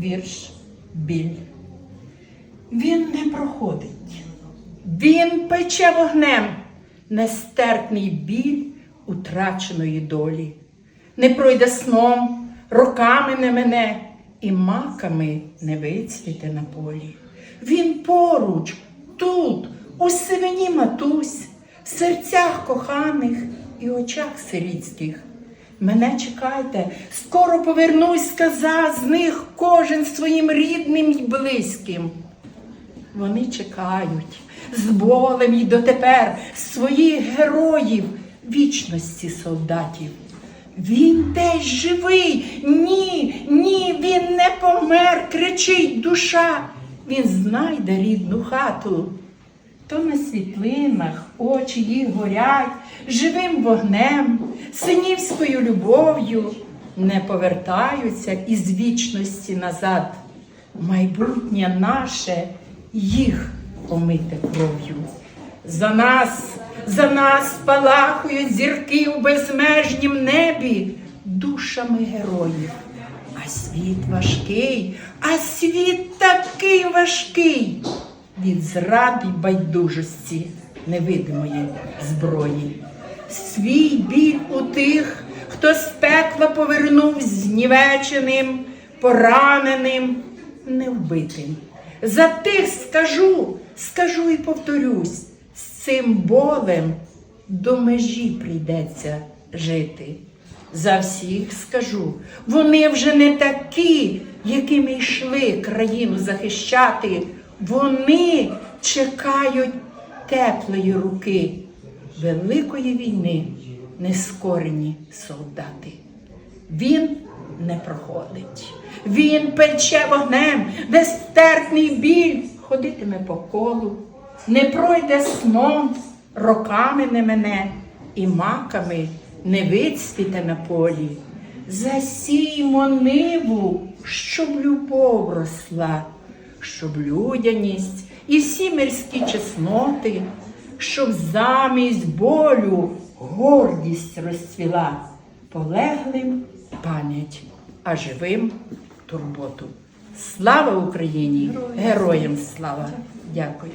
вірш біль. Він не проходить, він пече вогнем нестерпний біль утраченої долі. Не пройде сном, роками не мене, і маками не вицвіте на полі. Він поруч, тут, у сивині матусь, в серцях коханих і очах сирітських. Мене чекайте, скоро повернусь, сказав з них кожен своїм рідним і близьким. Вони чекають з болем і дотепер своїх героїв вічності солдатів. Він десь живий. Ні, ні, він не помер, кричить душа. Він знайде рідну хату. То на світлинах очі їх горять живим вогнем, синівською любов'ю, не повертаються із вічності назад. Майбутнє наше їх помите кров'ю. За нас, за нас палахують зірки у безмежнім небі душами героїв. А світ важкий, а світ такий важкий від зради й байдужості невидимої зброї. Свій біль у тих, хто з пекла повернув знівеченим, пораненим, невбитим. За тих скажу, скажу і повторюсь, з цим болем до межі прийдеться жити. За всіх скажу, вони вже не такі, якими йшли країну захищати. Вони чекають теплої руки великої війни, нескорені солдати. Він не проходить. Він пече вогнем, де стерпний біль ходитиме по колу, не пройде сном, роками не мене, і маками не вицвіте на полі. Засіймо ниву, щоб любов росла, щоб людяність і всі мирські чесноти, щоб замість болю гордість розцвіла, полеглим пам'ять, а живим турботу. Слава Україні! Героям слава! Дякую.